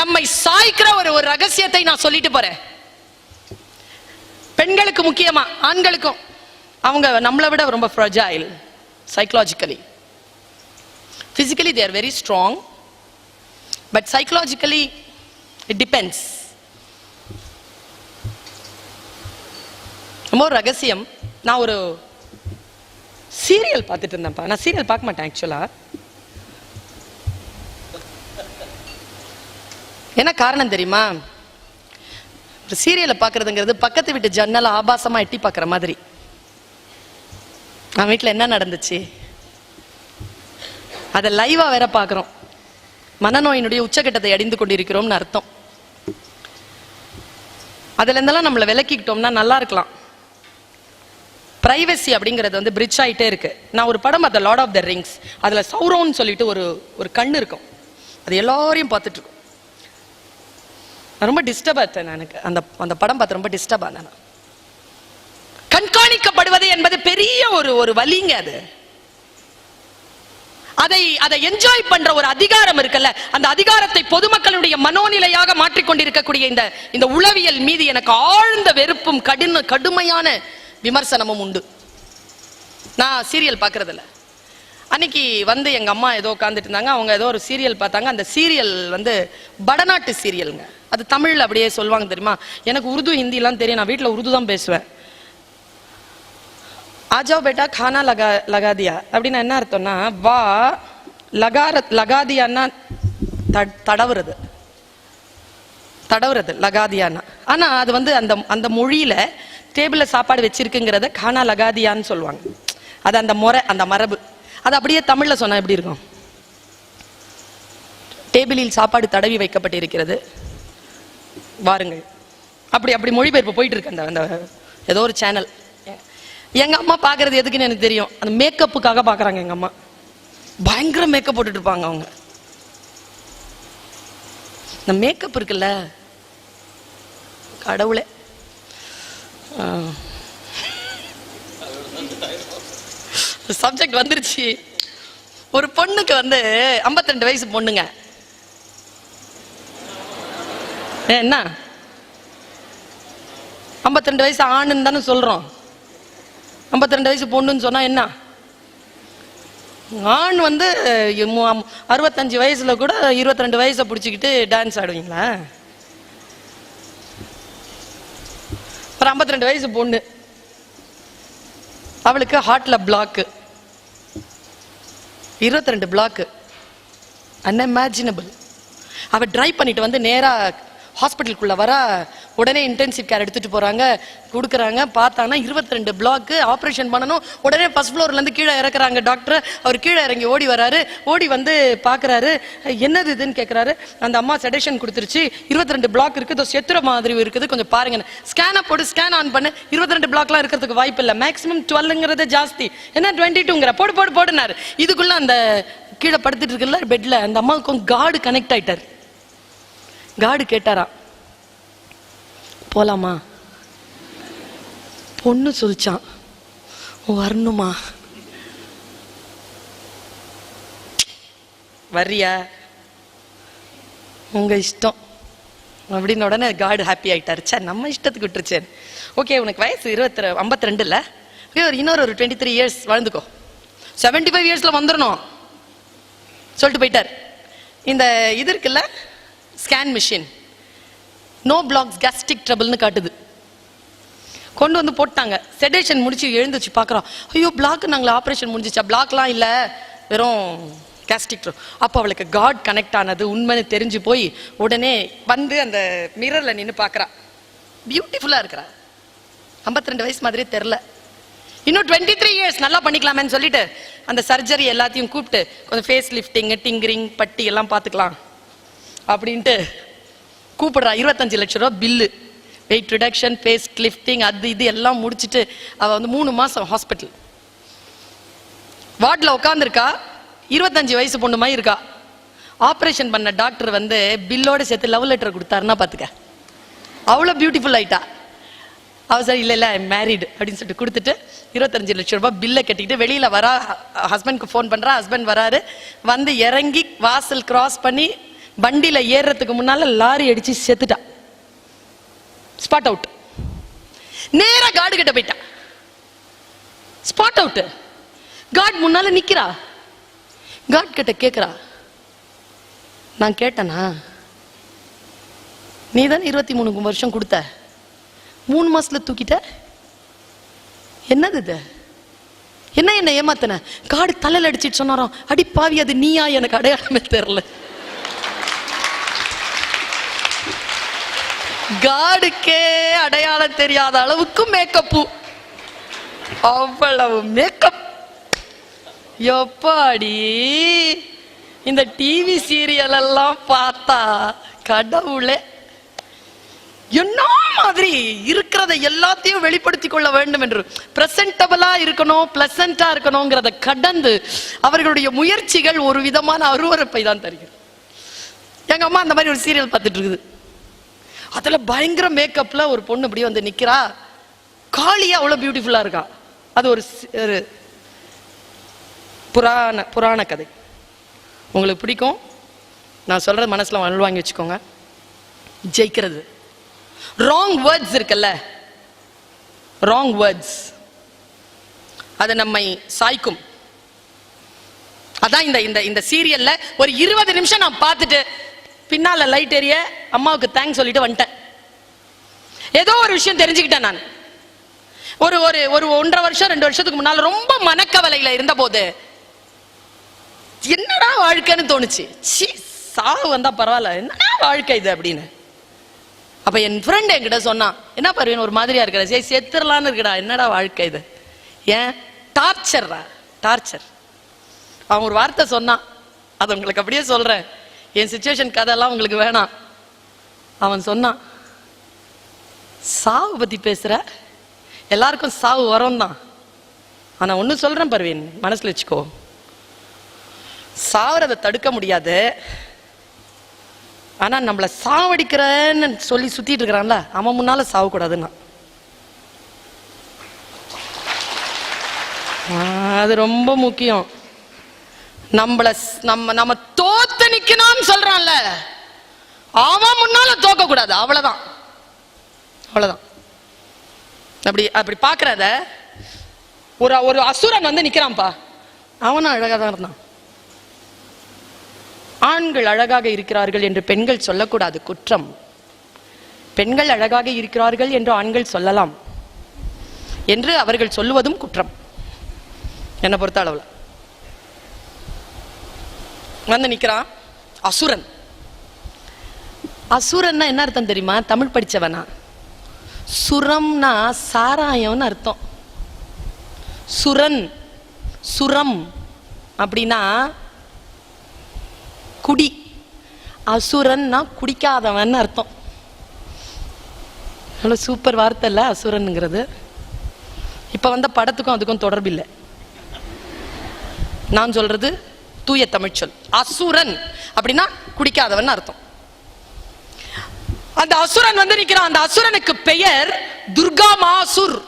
நம்மை சாய்க்கிற ஒரு ஒரு ரகசியத்தை நான் சொல்லிட்டு போறேன். பெண்களுக்கு முக்கியமா ஆண்களுக்கும். அவங்க நம்மளை விட ரொம்ப fragile psychologically physically they're very strong but psychologically it depends ரொம்ப ஒரு ரகசியம். நான் ஒரு சீரியல் பார்த்துட்டு இருந்தேன்ப்பா. நான் சீரியல் பார்க்க மாட்டேன் ஆக்சுவலாக என்ன காரணம் தெரியுமா? சீரியலை பார்க்கறதுங்கிறது பக்கத்து வீட்டு ஜன்னலை ஆபாசமா எட்டி பார்க்குற மாதிரி. நான் வீட்டில் என்ன நடந்துச்சு? அதை லைவாக வேற பார்க்குறோம். மனநோயினுடைய உச்சகட்டத்தை அடைந்து கொண்டிருக்கிறோம்னு அர்த்தம். அதுல இருந்தெல்லாம் நம்மளை விலக்கிக்கிட்டோம்னா நல்லா இருக்கலாம். பிரைவசி அப்படிங்கிறது வந்து பிரிட்ஜ் ஆகிட்டே இருக்கு. நான் ஒரு படம் அந்த லார்ட் ஆஃப் த ரிங்ஸ் அதில் சௌரோன்னு சொல்லிட்டு ஒரு ஒரு கண் இருக்கும். அது எல்லாரையும் பார்த்துட்டு இருக்கும். ரொம்ப டிஸ்டர்ப் ஆயிட்டேன் எனக்கு. அந்த அந்த படம் பார்த்து ரொம்ப டிஸ்டர்ப் ஆனேன் கண்காணிக்கப்படுவது என்பது பெரிய ஒரு ஒரு வலிங்க அது. அதை அதை என்ஜாய் பண்ற ஒரு அதிகாரம் இருக்குல்ல அந்த அதிகாரத்தை பொதுமக்களுடைய மனோநிலையாக மாற்றிக்கொண்டிருக்கக்கூடிய இந்த இந்த உளவியல் மீது எனக்கு ஆழ்ந்த வெறுப்பும் கடின கடுமையான விமர்சனமும் உண்டு. நான் சீரியல் பார்க்கறதில்ல. அன்னைக்கு வந்து எங்க அம்மா ஏதோ உட்காந்துட்டு இருந்தாங்க அவங்க ஏதோ ஒரு சீரியல் பார்த்தாங்க. அந்த சீரியல் வந்து வடநாட்டு சீரியலுங்க அது தமிழில் அப்படியே சொல்லுவாங்க தெரியுமா? எனக்கு உருது ஹிந்திலாம் தெரியும். நான் வீட்டில் உருது தான் பேசுவேன். ஆஜாவ் பேட்டா கானா லகா லகாதியா? அப்படின்னா என்ன அர்த்தம்னா வா லகார லகாதியான்னா த- தடவுறது. தடவுறது லகாதியான்னா. ஆனா அது வந்து அந்த அந்த மொழியில டேபிள்ல சாப்பாடு வச்சிருக்குங்கிறத கானா லகாதியான்னு சொல்லுவாங்க. அது அந்த முறை அந்த மரபு. அது அப்படியே தமிழ்ல சொன்னால் எப்படி இருக்கும்? டேபிளில் சாப்பாடு தடவி வைக்கப்பட்டிருக்கிறது. வாருங்கள். அப்படி அப்படி மொழிபெயர்ப்பு போயிட்டு இருக்கு அந்த அந்த ஏதோ ஒரு சேனல் எங்கள் அம்மா பார்க்குறது எதுக்குன்னு எனக்கு தெரியும். அந்த மேக்கப்புக்காக பார்க்குறாங்க எங்கள் அம்மா. பயங்கர மேக்கப் போட்டுட்டு இருப்பாங்க அவங்க. இந்த மேக்கப் இருக்குல்ல? கடவுளே. சப்ஜெக்ட் வந்துருச்சு. ஒரு பொண்ணுக்கு வந்து 52 வயசு பொண்ணுங்க. ஏ, என்ன? 52 வயசு ஆணுன்னு தானே சொல்றோம். 52 வயசு பொண்ணுன்னு சொன்னா என்ன? ஆண் வந்து அறுபத்தஞ்சு வயசுல கூட 22 வயசை பிடிச்சிக்கிட்டு டான்ஸ் ஆடுவீங்களா? ஒரு 52 வயசு பொண்ணு. அவளுக்கு ஹார்ட்ல பிளாக்கு 22 பிளாக்கு அன்இமேஜினபிள் அவ ட்ரை பண்ணிட்டு வந்து நேராக ஹாஸ்பிட்டலுக்குள்ளே வர உடனே இன்டென்சிவ் கேர் எடுத்துகிட்டு போகிறாங்க கொடுக்குறாங்க. பார்த்தாங்கன்னா 22 ரெண்டு பிளாக்கு ஆப்ரேஷன் பண்ணணும். உடனே ஃபஸ்ட் ஃப்ளோர்லேருந்து கீழே இறக்குறாங்க டாக்டர் அவர் கீழே இறங்கி ஓடி வராரு. ஓடி வந்து பார்க்கறாரு. என்னது இதுன்னு கேட்குறாரு அந்த அம்மா செடேஷன் கொடுத்துருச்சு. 22 ரெண்டு பிளாக் இருக்குது. இதோ செத்துற மாதிரி இருக்குது. கொஞ்சம் பாருங்க. ஸ்கேனை போட்டு ஸ்கேன் ஆன் பண்ணு. 22 ரெண்டு பிளாக்லாம் இருக்கிறதுக்கு வாய்ப்பு இல்லை. மேக்ஸிமம் டுவெல்ங்கிறது ஜாஸ்தி. என்ன டுவெண்ட்டி டூங்கிற போடு போடு போடுனாரு. இதுக்குள்ளே அந்த கீழே படுத்துட்டு இருக்குல்ல பெட்டில் அந்த அம்மாவுக்கும் காடு கனெக்ட் ஆகிட்டார் காடு கேட்டாராம். போலாமா? பொண்ணு சொல்லிச்சான் வரணுமா வர்றியா? உங்க இஷ்டம். அப்படின்னு உடனே காடு ஹாப்பி ஆகிட்டாரு சே நம்ம இஷ்டத்துக்கு விட்டுருச்சேன் ஓகே உனக்கு வயசு இருபத்தி ஐம்பத்தி ரெண்டு இல்லை? ஓகே ஒரு இன்னொரு ஒரு டுவெண்ட்டி த்ரீ இயர்ஸ் வாழ்ந்துக்கோ செவன்டி ஃபைவ் இயர்ஸில் வந்துடணும் சொல்லிட்டு போயிட்டார். இந்த இது இருக்குல்ல scan machine no blocks gastric ட்ரபிள்னு காட்டுது. கொண்டு வந்து போட்டாங்க. செடேஷன் முடிச்சு எழுந்துச்சு பார்க்குறோம். ஐயோ பிளாக் நாங்கள் ஆப்ரேஷன் முடிஞ்சிச்சா? பிளாக்லாம் இல்லை. வெறும் கேஸ்டிக் அப்போ அவளுக்கு காட் கனெக்ட் ஆனது உண்மைன்னு தெரிஞ்சு போய் உடனே வந்து அந்த மிரரில் நின்று பார்க்குறா. பியூட்டிஃபுல்லாக இருக்கிறா. 52 வயசு மாதிரியே தெரில. இன்னும் டுவெண்ட்டி த்ரீ இயர்ஸ் நல்லா பண்ணிக்கலாமேன்னு சொல்லிட்டு அந்த சர்ஜரி எல்லாத்தையும் கூப்பிட்டு கொஞ்சம் ஃபேஸ் லிஃப்டிங் டிங்கரிங் பட்டி எல்லாம் பார்த்துக்கலாம். அப்படின்ட்டு கூப்பிடுறா இருபத்தஞ்சு லட்ச ரூபா bill. Weight reduction face lifting அது இது எல்லாம் முடிச்சிட்டு அவள் வந்து மூணு மாதம் ஹாஸ்பிட்டல் வார்டில் உட்காந்துருக்கா இருபத்தஞ்சு வயசு பொண்ணு மாதிரி இருக்கா. ஆப்ரேஷன் பண்ண டாக்டர் வந்து பில்லோடு சேர்த்து லவ் லெட்டர் கொடுத்தாருன்னா பார்த்துக்க அவ்வளோ பியூட்டிஃபுல் ஆயிட்டா. அவள் சார் இல்லை இல்லை மேரிடு அப்படின்னு சொல்லிட்டு கொடுத்துட்டு இருபத்தஞ்சு லட்சம் ரூபாய் பில்லை கட்டிக்கிட்டு வெளியில் வரா ஹஸ்பண்ட்க்கு ஃபோன் பண்ணுறா ஹஸ்பண்ட் வராரு. வந்து இறங்கி வாசல் கிராஸ் பண்ணி வண்டியில ஏறுறதுக்கு முன்னால லாரி அடிச்சு செத்துட்டா. ஸ்பாட் அவுட் நேரா காடு கிட்ட போயிட்டா. ஸ்பாட் அவுட் காட் முன்னால நிக்கிறா. காட் கிட்ட கேக்குறா. நான் கேட்டனா? நீ தானே இருபத்தி மூணு வருஷம் கொடுத்த. மூணு மாசத்துல தூக்கிட்ட? என்னது இது? என்ன என்ன ஏமாத்தின? காடு தலையில அடிச்சிட்டு சொன்னாராம். அடி பாவி அது நீயா? எனக்கு அடையாளமே தெரியல. காடுக்கே அடையாளம் தெரியாத அளவுக்கு மேக்கப்பு அவ்வளவு மேக்கப் எப்பாடி? இந்த டிவி சீரியல் எல்லாம் பார்த்தா கடவுளே. என்ன மாதிரி இருக்கிறத எல்லாத்தையும் வெளிப்படுத்திக் கொள்ள வேண்டும் என்று பிரசன்டபிளா இருக்கணும் பிளசண்டா இருக்கணுங்கிறத கடந்து அவர்களுடைய முயற்சிகள் ஒரு விதமான அருவருப்பை தான் தருகிறது. எங்க அம்மா அந்த மாதிரி ஒரு சீரியல் பார்த்துட்டு இருக்குது. அதில் பயங்கர மேக்கப்பில் ஒரு பொண்ணு இப்படி வந்து நிற்கிறா காளியாக அவ்வளோ பியூட்டிஃபுல்லாக இருக்கா. அது ஒரு ஒரு புராண புராண கதை. உங்களுக்கு பிடிக்கும்? நான் சொல்றது மனசில் வாங்கி வச்சுக்கோங்க. ஜெயிக்கிறது. ராங் வேர்ட்ஸ் இருக்குல்ல. ராங் வேர்ட்ஸ் அது நம்மை சாய்க்கும். அதான் இந்த இந்த இந்த சீரியல்ல ஒரு இருபது நிமிஷம் நான் பார்த்துட்டு பின்னால லைட் எரிய அம்மாவுக்கு தேங்க்ஸ் சொல்லிட்டு வந்துட்டேன். ஏதோ ஒரு விஷயம் தெரிஞ்சுக்கிட்டேன் நான். ஒரு ஒரு ஒரு ஒன்றரை வருஷம் ரெண்டு வருஷத்துக்கு முன்னால ரொம்ப மனக்கவலையில இருந்த போது என்னடா வாழ்க்கைன்னு தோணுச்சு. சீ சாவு வந்தா பரவாயில்ல. என்னடா வாழ்க்கை இது அப்படின்னு. அப்ப என் ஃப்ரெண்ட் என்கிட்ட சொன்னான் என்ன பருவேன் ஒரு மாதிரியா இருக்கிற? சே செத்துடலான்னு இருக்கடா. என்னடா வாழ்க்கை இது? ஏன்? டார்ச்சர்ரா டார்ச்சர் அவன் ஒரு வார்த்தை சொன்னான். அது உங்களுக்கு அப்படியே சொல்றேன். என் சுச்சுவேஷன் கதையெல்லாம் உங்களுக்கு வேணாம். அவன் சொன்னான் சாவு பத்தி பேசுற? எல்லாருக்கும் சாவு வரும் தான். ஆனா ஒண்ணு சொல்றேன் பர்வீன் மனசுல வச்சுக்கோ. சாவறதை தடுக்க முடியாது. ஆனா நம்மள சாவடிக்கிறேன்னு சொல்லி சுத்திட்டு இருக்கிறான்ல அவன் முன்னால சாவக்கூடாதுன்னா. அது ரொம்ப முக்கியம். நம்மள நம்ம நம்ம தோத்து நிக்கணும்னு சொல்றான்ல. அவன் முன்னால தோக்க கூடாது அவ்வளவுதான். அவ்வளவுதான். அப்படி அப்படி பாக்குறத ஒரு ஒரு அசுரன் வந்து நிக்கிறான்ப்பா. அவனும் அழகா தான் இருந்தான். ஆண்கள் அழகாக இருக்கிறார்கள் என்று பெண்கள் சொல்லக்கூடாது. குற்றம். பெண்கள் அழகாக இருக்கிறார்கள் என்று ஆண்கள் சொல்லலாம். என்று அவர்கள் சொல்லுவதும் குற்றம். என்னை பொறுத்த அளவில். வந்து நிற்கிறான் அசுரன். அசுரன்னா என்ன அர்த்தம் தெரியுமா? தமிழ் படித்தவனா சுரம்னா சாராயம்னு அர்த்தம். சுரன் சுரம் அப்படின்னா குடி. அசுரன்னா குடிக்காதவன் அர்த்தம். அவ்வளோ சூப்பர் வார்த்தை இல்லை அசுரனுங்கிறது. இப்போ வந்த படத்துக்கும் அதுக்கும் தொடர்பு இல்லை நான் சொல்றது தூய தமிழ்ச்சொல் அசுரன் அப்படின்னா குடிக்காதவன் அர்த்தம். அந்த அசுரன் வந்து நிற்கிறான் அந்த அசுரனுக்கு பெயர் துர்கா மாசுர்.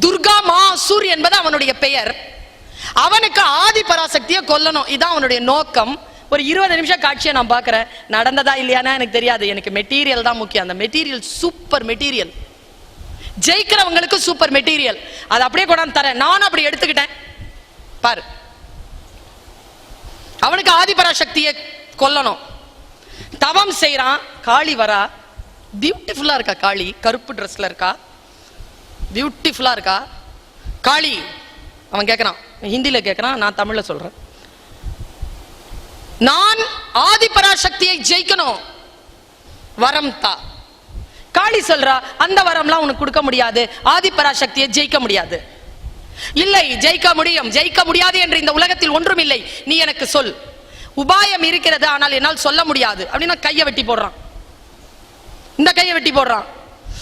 துர்கா மாசுர் என்பது அவனுடைய பெயர். அவனுக்கு ஆதி பராசக்தியை கொல்லணும். இதான் அவனுடைய நோக்கம். ஒரு இருபது நிமிஷம் காட்சியை நான் பார்க்குறேன். நடந்ததா இல்லையானா எனக்கு தெரியாது. எனக்கு மெட்டீரியல் தான் முக்கியம். அந்த மெட்டீரியல் சூப்பர் மெட்டீரியல் ஜெயிக்கிறவங்களுக்கு சூப்பர் மெட்டீரியல் அதை அப்படியே கொண்டாந்து தரேன். நானும் அப்படி எடுத்துக்கிட்டேன். பாரு. அவனுக்கு ஆதிபராசக்தியை கொல்லணும். தவம் செய்கிறான் காளி வரா. பியூட்டிஃபுல்லாக இருக்கா காளி? கருப்பு ட்ரெஸ்ல இருக்கா? பியூட்டிஃபுல்லாக இருக்கா? காளி அவன் கேட்குறான் ஹிந்தியில் கேட்குறான் நான் தமிழில் சொல்கிறேன் நான் ஆதிபராசக்தியை ஜெயிக்கணும். வரம் தா. காளி சொல்றா அந்த வரம்லாம் உனக்கு கொடுக்க முடியாது. ஆதிபராசக்தியை ஜெயிக்க முடியாது. இல்லை ஜெயிக்க முடியும். ஜெயிக்க முடியாது என்று இந்த உலகத்தில் ஒன்றும் இல்லை நீ எனக்கு சொல். உபாயம் இருக்கிறது ஆனால் என்னால் சொல்ல முடியாது. அப்படின்னா கையை வெட்டி போடுறான். இந்த கையை வெட்டி போடுறான்.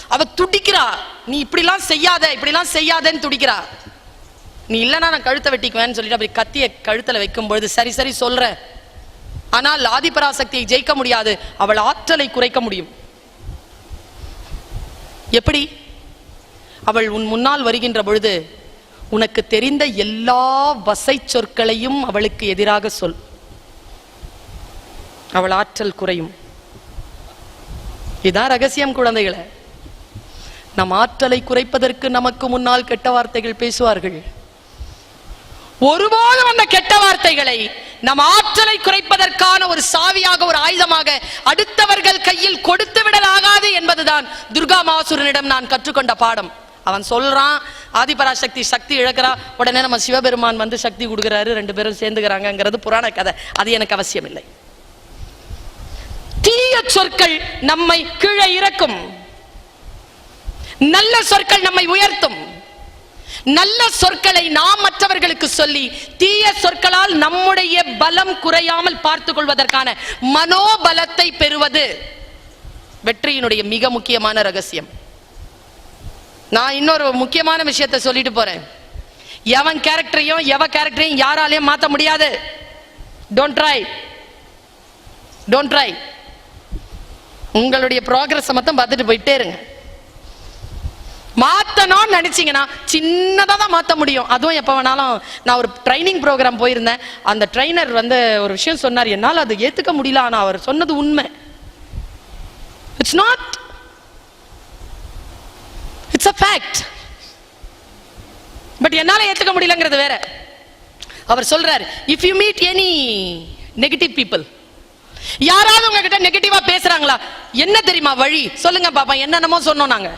அவ துடிக்கிறா. நீ இப்படிலாம் செய்யாத இப்படிலாம் செய்யாதன்னு துடிக்கிறா. நீ இல்லைன்னா நான் கழுத்தை வெட்டிக்குவேன்னு சொல்லிட்டு அப்படி கத்திய கழுத்துல வைக்கும் பொழுது சரி சரி சொல்ற. ஆனால் ஆதிபராசக்தியை ஜெயிக்க முடியாது. அவள் ஆற்றலை குறைக்க முடியும். எப்படி? அவள் உன் முன்னால் வருகின்ற பொழுது உனக்கு தெரிந்த எல்லா வசை சொற்களையும் அவளுக்கு எதிராக சொல். அவள் ஆற்றல் குறையும். இதான் ரகசியம் குழந்தைகளை. நம் ஆற்றலை குறைப்பதற்கு நமக்கு முன்னால் கெட்ட வார்த்தைகள் பேசுவார்கள். ஒருபோதும் அந்த கெட்ட வார்த்தைகளை நம் ஆற்றலை குறைப்பதற்கான ஒரு சாவியாக ஒரு ஆயுதமாக அடுத்தவர்கள் கையில் கொடுத்து விடலாகாது என்பதுதான் துர்கா மாசுரனிடம் நான் கற்றுக்கொண்ட பாடம். அவன் சொல்றான் ஆதிபராசக்தி சக்தி இழக்கிறா உடனே நம்ம சிவபெருமான் வந்து சக்தி கொடுக்குறாரு ரெண்டு பேரும் சேர்ந்துக்கிறாங்கங்கிறது புராண கதை. அது எனக்கு அவசியம் இல்லை தீய சொற்கள் நம்மை கீழே இறக்கும். நல்ல சொற்கள் நம்மை உயர்த்தும். நல்ல சொற்களை நாம் மற்றவர்களுக்கு சொல்லி தீய சொற்களால் நம்முடைய பலம் குறையாமல் பார்த்துக் கொள்வதற்கான மனோபலத்தை பெறுவது வெற்றியினுடைய மிக முக்கியமான ரகசியம். நான் இன்னொரு முக்கியமான விஷயத்தை சொல்லிட்டு போறேன். எவன் கேரக்டரையும் எவ கேரக்டரையும் யாராலையும் மாத்த முடியாது. டோன்ட் ட்ரை டோன்ட் ட்ரை உங்களுடைய ப்ராக்ரஸ் மட்டும் பார்த்துட்டு போயிட்டே இருங்க. மாத்தணும்னு நினைச்சீங்கன்னா சின்னதாக தான் மாத்த முடியும். அதுவும் எப்போ வேணாலும் நான் ஒரு ட்ரைனிங் ப்ரோக்ராம் போயிருந்தேன். அந்த ட்ரைனர் வந்து ஒரு விஷயம் சொன்னார் என்னால் அது ஏற்றுக்க முடியல ஆனால் அவர் சொன்னது உண்மை. It's not it's a fact but என்னால் ஏற்றுக்க முடியலங்கிறது வேற. அவர் சொல்றாரு if you meet any negative people யாராவது உங்ககிட்ட நெகட்டிவா பேசுறாங்களா என்ன தெரியுமா வழி? சொல்லுங்க பாப்பா என்னென்னமோ சொன்னோம் நாங்க.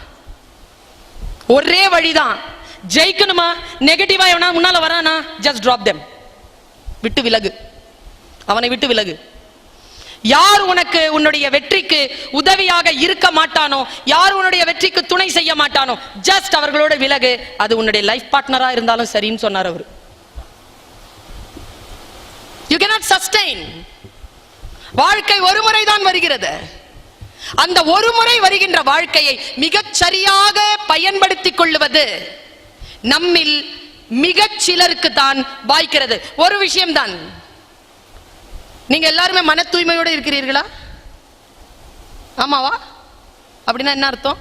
ஒரே வழிதான். ஜெயிக்கணுமா? நெகட்டிவா எவனா முன்னால வரானா? ஜஸ்ட் டிராப் தெம் விட்டு விலகு. அவனை விட்டு விலகு. யார் உனக்கு உன்னுடைய வெற்றிக்கு உதவியாக இருக்க மாட்டானோ யார் உன்னுடைய வெற்றிக்கு துணை செய்ய மாட்டானோ ஜஸ்ட் அவர்களோட விலகு. அது உன்னுடைய லைஃப் பார்ட்னரா இருந்தாலும் சரின்னு சொன்னார் அவர். யூ கேனாட் சஸ்டைன் வாழ்க்கை ஒரு முறை தான் வருகிறது. அந்த ஒரு முறை வருகின்ற வாழ்க்கையை மிகச் சரியாக பயன்படுத்திக் கொள்ளுவது நம்மில் மிகச் சிலருக்கு தான் வாய்க்கிறது. ஒரு விஷயம்தான். நீங்க எல்லாருமே மன தூய்மையோடு இருக்கிறீர்களா? ஆமாவா? அப்படின்னா என்ன அர்த்தம்?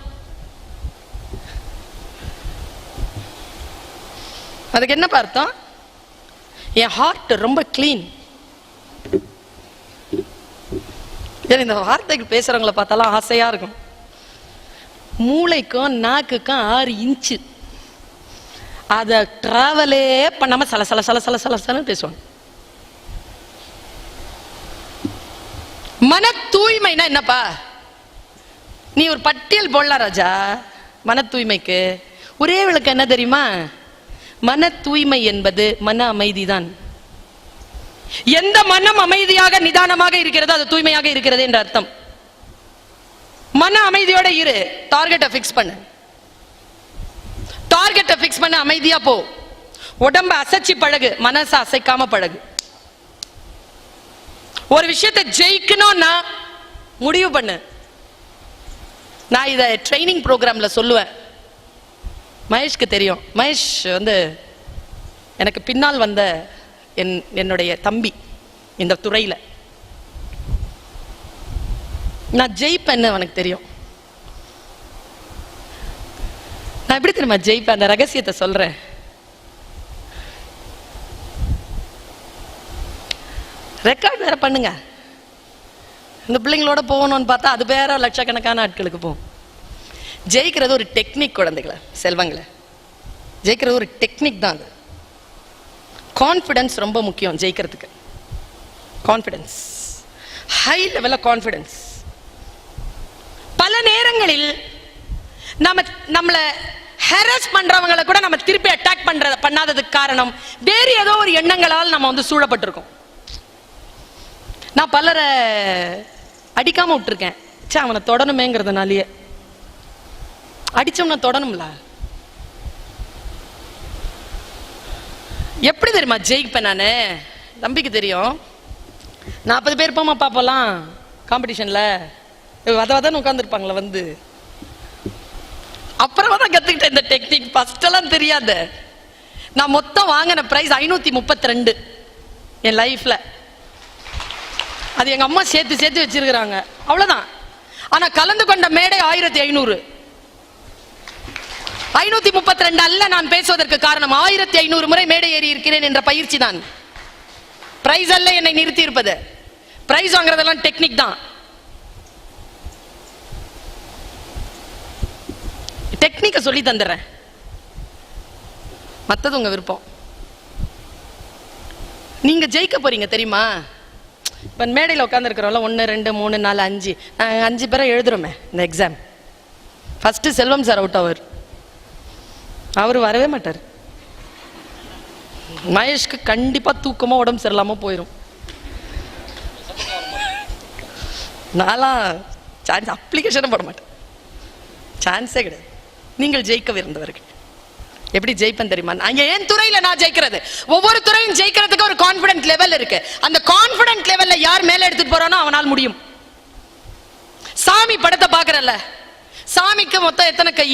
அதுக்கு என்னப்பா அர்த்தம்? என் ஹார்ட் ரொம்ப க்ளீன் ஏன் இந்த வார்த்தைக்கு பேசுறவங்களை பார்த்தாலாம் ஆசையா இருக்கும். மூளைக்கும் நாக்குக்கும் ஆறு இன்ச்சு. அதை ட்ராவலே பண்ணாம சல சல சல சல சல சலன்னு பேசுவாங்க. மன தூய்மைனா என்னப்பா? நீ ஒரு பட்டியல் போடலாம் ராஜா. மன தூய்மைக்கு ஒரே விளக்கு என்ன தெரியுமா? மன தூய்மை என்பது மன அமைதிதான். எந்த மனம் அமைதியாக நிதானமாக இருக்கிறதோ அது தூய்மையாக இருக்கிறது என்ற அர்த்தம். மன அமைதியோட இரு. டார்கெட்டை ஃபிக்ஸ் பண்ணு. டார்கெட்டை ஃபிக்ஸ் பண்ண அமைதியா போ. உடம்ப அசைச்சு பழகு. மனசை அசைக்காம பழகு. ஒரு விஷயத்தை ஜெயிக்கணும்னா முடிவு பண்ணு. நான் இதை ட்ரைனிங் ப்ரோக்ராம்ல சொல்லுவேன். மகேஷ்க்கு தெரியும். மகேஷ் வந்து எனக்கு பின்னால் வந்த என் என்னுடைய தம்பி இந்த துறையில். நான் ஜெயிப்பேன்னு அவனுக்கு தெரியும். நான் எப்படி தெரியுமா ஜெயிப்பேன்? அந்த ரகசியத்தை சொல்கிறேன் ரெக்கார்ட் வேற பண்ணுங்க. இந்த பிள்ளைங்களோட போகணும்னு பார்த்தா அது வேற லட்சக்கணக்கான ஆட்களுக்கு போகும். ஜெயிக்கிறது ஒரு டெக்னிக் குழந்தைகளை செல்வங்களை. ஜெயிக்கிறது ஒரு டெக்னிக் தான் அது. கான்ஃபிடன்ஸ் ரொம்ப முக்கியம் ஜெயிக்கிறதுக்கு. கான்ஃபிடன்ஸ் ஹை லெவலில் கான்ஃபிடன்ஸ் பல நேரங்களில் நம்ம நம்மளை ஹெரஸ் பண்றவங்களை கூட நம்ம திருப்பி அட்டாக் பண்ற பண்ணாததுக்கு காரணம் வேறு ஏதோ ஒரு எண்ணங்களால் நம்ம வந்து சூழப்பட்டிருக்கோம். நான் பலரை அடிக்காம விட்டுருக்கேன். சே அவனை தொடணுமேங்கிறதுனாலயே. அடிச்சோம்னா தொடணும்ல. எப்படி தெரியுமா ஜெயிப்பேன் நான்? தம்பிக்கு தெரியும். நாற்பது பேர் போமா பார்ப்போலாம் காம்படிஷன்ல வத வதன்னு உட்காந்துருப்பாங்களே வந்து. அப்புறமா தான் கத்துக்கிட்டேன் இந்த டெக்னிக் ஃபர்ஸ்ட் எல்லாம் தெரியாது. நான் மொத்தம் வாங்கின பிரைஸ் ஐநூத்தி முப்பத்தி ரெண்டு. என் லைஃப்ல அது எங்கள் அம்மா சேர்த்து சேர்த்து வச்சிருக்கிறாங்க. அவ்வளோதான் ஆனால் கலந்து கொண்ட மேடை ஆயிரத்தி ஐநூறு. ஐநூத்தி முப்பத்தி ரெண்டு அல்ல நான் பேசுவதற்கு காரணம். ஆயிரத்தி ஐநூறு முறை மேடை ஏறி இருக்கிறேன் என்ற பயிற்சி தான். பிரைஸ் அல்ல என்னை நிறுத்தி இருப்பது பிரைஸ் வாங்குறதெல்லாம் டெக்னிக் தான். டெக்னிக்கை சொல்லி தந்துடுறேன் மத்தது உங்க விருப்பம். நீங்க ஜெயிக்க போறீங்க தெரியுமா? இப்போ மேடையில் உட்காந்துருக்குறோம்ல ஒன்று ரெண்டு மூணு நாலு அஞ்சு. நாங்கள் அஞ்சு பேரை எழுதுறோமே இந்த exam first Selvam sir out அவர் அவர் வரவே மாட்டார். மகேஷ்க்கு கண்டிப்பாக தூக்கமாக உடம்பு சரியில்லாமல் போயிடும் நான்லாம் சான்ஸ் அப்ளிகேஷனும் போட மாட்டேன். சான்ஸே கிடையாது. நீங்கள் ஜெயிக்க விருந்தவர்கள் எப்படி ஜெயிப்பேன் தெரியுமா? அங்கே என் துறையில் நான் ஜெயிக்கிறது? ஒவ்வொரு துறையும் ஜெயிக்கிறதுக்கு ஒரு கான்ஃபிடன்ட் லெவல் இருக்கு. அந்த கான்ஃபிடன்ட் லெவல்ல யார் மேல எடுத்துட்டு போறானோ அவனால் முடியும். சாமி படத்தை பாக்குறல்ல சாமிக்கு மொத்தம் எத்தனை கை?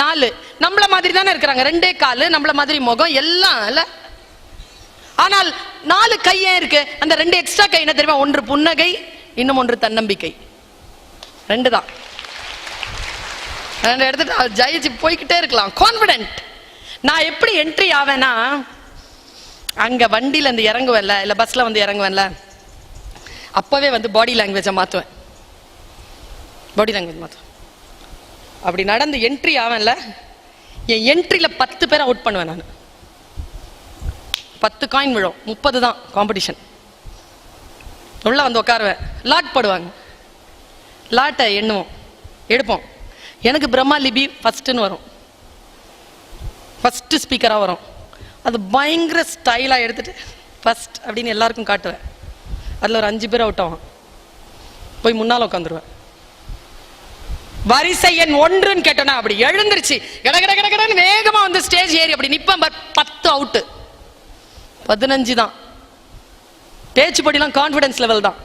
நாலு. நம்மள மாதிரி தானே இருக்கிறாங்க. ரெண்டே காலு நம்மள மாதிரி முகம் எல்லாம் இல்ல? ஆனால் நாலு கை ஏன் இருக்கு? அந்த ரெண்டு எக்ஸ்ட்ரா கை என்ன தெரியுமா? ஒன்று புன்னகை இன்னும் ஒன்று தன்னம்பிக்கை. ரெண்டு தான் எடுத்துட்டு ஜெயிச்சு போய்கிட்டே இருக்கலாம். கான்ஃபிடென்ட் நான் எப்படி என்ட்ரி ஆவேன்னா அங்கே வண்டியில் இருந்து இறங்குவேன்ல இல்லை பஸ்ஸில் வந்து இறங்குவேன்ல. அப்போவே வந்து பாடி லாங்குவேஜை மாற்றுவேன் பாடி லாங்குவேஜ் மாற்றுவேன் அப்படி நடந்து என்ட்ரி ஆவேன்ல என் என்ட்ரியில் பத்து பேரை அவுட் பண்ணுவேன் நான். பத்து காயின் விழும். முப்பது தான் காம்படிஷன் உள்ளே வந்து உட்காருவேன். லாட் போடுவாங்க. லாட்டை எண்ணுவோம். எடுப்போம். எனக்கு பிரம்மா லிபி ஃபஸ்ட்டுன்னு வரும். ஃபஸ்ட்டு ஸ்பீக்கராக வரும். அது பயங்கர ஸ்டைலாக எடுத்துகிட்டு ஃபஸ்ட் அப்படின்னு எல்லாருக்கும் காட்டுவேன். அதில் ஒரு அஞ்சு பேர் அவுட் ஆகும் போய் முன்னால் உட்காந்துருவேன். வரிசை எண் ஒன்றுன்னு கேட்டோன்னா அப்படி எழுந்திருச்சு கட கட கட கடன்னு வேகமா வந்து ஸ்டேஜ் ஏறி அப்படி நிப்பேன் பத்து அவுட்டு பதினஞ்சு தான் பேச்சு போட்டிலாம் கான்ஃபிடன்ஸ் லெவல் தான்.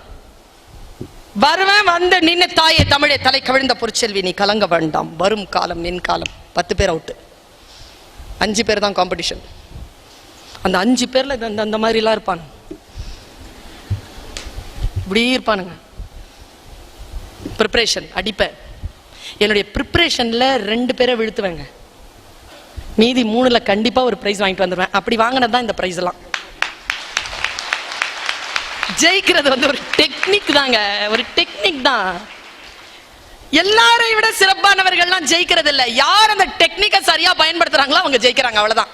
வருவேன் வந்து நின்று தாயே தமிழே தலை கவிழ்ந்த பொற்செல்வி நீ கலங்க வேண்டாம். வரும் காலம் நின் காலம். பத்து பேர் அவுட்டு அஞ்சு பேர் தான் காம்படிஷன் அந்த அஞ்சு பேரில் இந்த- அந்த மாதிரிலாம் இருப்பானுங்க. இப்படி இருப்பானுங்க. ப்ரிப்ரேஷன் அடிப்பேன் என்னுடைய ப்ரிப்ரேஷனில் ரெண்டு பேரை விழுத்துவேங்க. மீதி மூணில் கண்டிப்பாக ஒரு ப்ரைஸ் வாங்கிட்டு வந்துடுவேன் அப்படி வாங்கினது தான் இந்த ப்ரைஸ்லாம் ஜெயிக்கிறது வந்து ஒரு டெக்னிக் தாங்க. ஒரு டெக்னிக் தான். எல்லாரையும் விட சிறப்பானவர்கள்லாம் ஜெயிக்கிறது இல்ல. யார் அந்த டெக்னிக்கை சரியா பயன்படுத்துறாங்களோ அவங்க ஜெயிக்கிறாங்க அவ்வளவுதான்.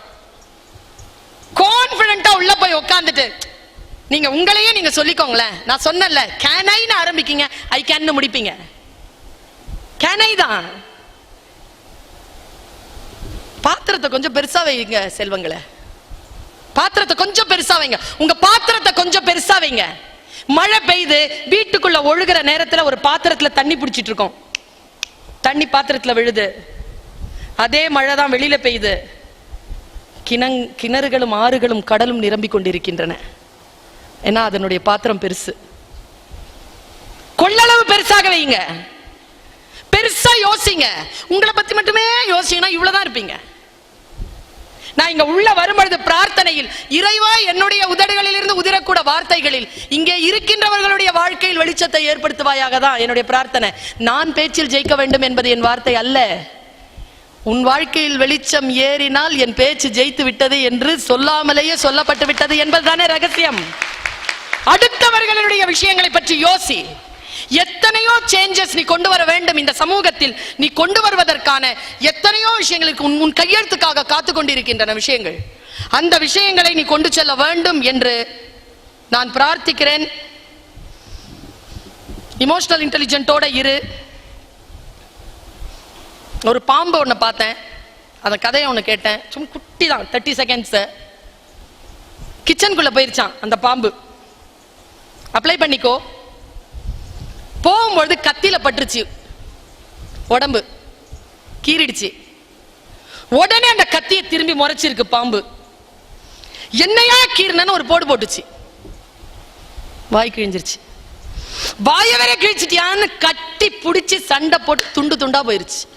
கான்பிடண்டா உள்ள போய் உட்காந்துட்டு நீங்க உங்களையே நீங்க சொல்லிக்கோங்களேன். நான் சொன்னேன்ல கேனைன்னு ஆரம்பிக்கீங்க. ஐ கேன் முடிப்பீங்க. கேனை தான். பாத்திரத்தை கொஞ்சம் பெருசா வைங்க செல்வங்களை. பாத்திரத்தை கொஞ்சம் பெருசா வைங்க. உங்க பாத்திரத்தை கொஞ்சம் பெருசா வைங்க. மழை பெய்யுது வீட்டுக்குள்ள ஒழுகிற நேரத்துல ஒரு பாத்திரத்துல தண்ணி பிடிச்சிட்டு இருக்கோம். தண்ணி பாத்திரத்துல விழுது. அதே மழை தான் வெளியில பெய்யுது. கிணங் கிணறுகளும் ஆறுகளும் கடலும் நிரம்பிக் கொண்டிருக்கின்றன. ஏன்னா அதனுடைய பாத்திரம் பெருசு. கொள்ளளவு பெருசாக வைங்க. பெருசா யோசிங்க. உங்களை பத்தி மட்டுமே யோசிங்கன்னா இவ்வளவுதான் இருப்பீங்க. நான் இங்க உள்ள வரும்பொழுது பிரார்த்தனையில் இறைவா என்னுடைய உதடுகளில் இருந்து உதிரக்கூட வார்த்தைகளில் இங்கே இருக்கின்றவர்களுடைய வாழ்க்கையில் வெளிச்சத்தை ஏற்படுத்துவாயாக தான் என்னுடைய பிரார்த்தனை. நான் பேச்சில் ஜெயிக்க வேண்டும் என்பது என் வார்த்தை அல்ல. உன் வாழ்க்கையில் வெளிச்சம் ஏறினால் என் பேச்சு ஜெயித்து விட்டது என்று சொல்லாமலேயே சொல்லப்பட்டு விட்டது என்பதுதானே ரகசியம். அடுத்தவர்களுடைய விஷயங்களை பற்றி யோசி. எத்தனையோ சேஞ்சஸ் நீ கொண்டு வர வேண்டும் இந்த சமூகத்தில். நீ கொண்டு வருவதற்கான எத்தனையோ விஷயங்களுக்கு உன் உன் கையெழுத்துக்காக காத்து கொண்டிருக்கின்றன விஷயங்கள். அந்த விஷயங்களை நீ கொண்டு செல்ல வேண்டும் என்று நான் பிரார்த்திக்கிறேன். இமோஷனல் இன்டெலிஜென்ட்டோட இரு. ஒரு பாம்பு ஒன்று பார்த்தேன். அந்த கதையை ஒன்று கேட்டேன். சும்மா குட்டி தான் தேர்ட்டி செகண்ட்ஸு கிச்சனுக்குள்ளே போயிருச்சான் அந்த பாம்பு. அப்ளை பண்ணிக்கோ. போகும்பொழுது கத்தியில பட்டுருச்சு. உடம்பு கீறிடுச்சு. உடனே அந்த கத்தியை திரும்பி முறைச்சிருக்கு பாம்பு. என்னையா கீறினு ஒரு போடு போட்டுச்சு. வாய் கிழிஞ்சிருச்சு. வாய வேற கிழிச்சிட்டியான்னு கட்டி பிடிச்சி சண்டை போட்டு துண்டு துண்டா போயிருச்சு.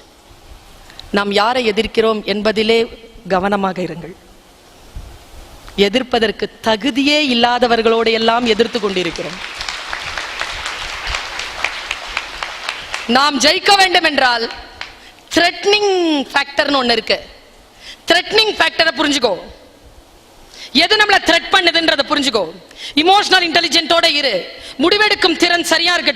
நாம் யாரை எதிர்க்கிறோம் என்பதிலே கவனமாக இருங்கள். எதிர்ப்பதற்கு தகுதியே இல்லாதவர்களோடு எல்லாம் எதிர்த்து கொண்டிருக்கிறோம். நாம் ஜெயிக்க வேண்டும் என்றால் த்ரெட்னிங் ஃபேக்டர்னு ஒன்று இருக்கு. த்ரெட்னிங் ஃபேக்டரை புரிஞ்சுக்கோ. எது நம்மளை த்ரெட் பண்ணுதுன்றதை புரிஞ்சுக்கோ. இமோஷனல் இன்டெலிஜென்ட்டோட இரு. முடிவெடுக்கும் திறன் சரியா இருக்கட்டும்.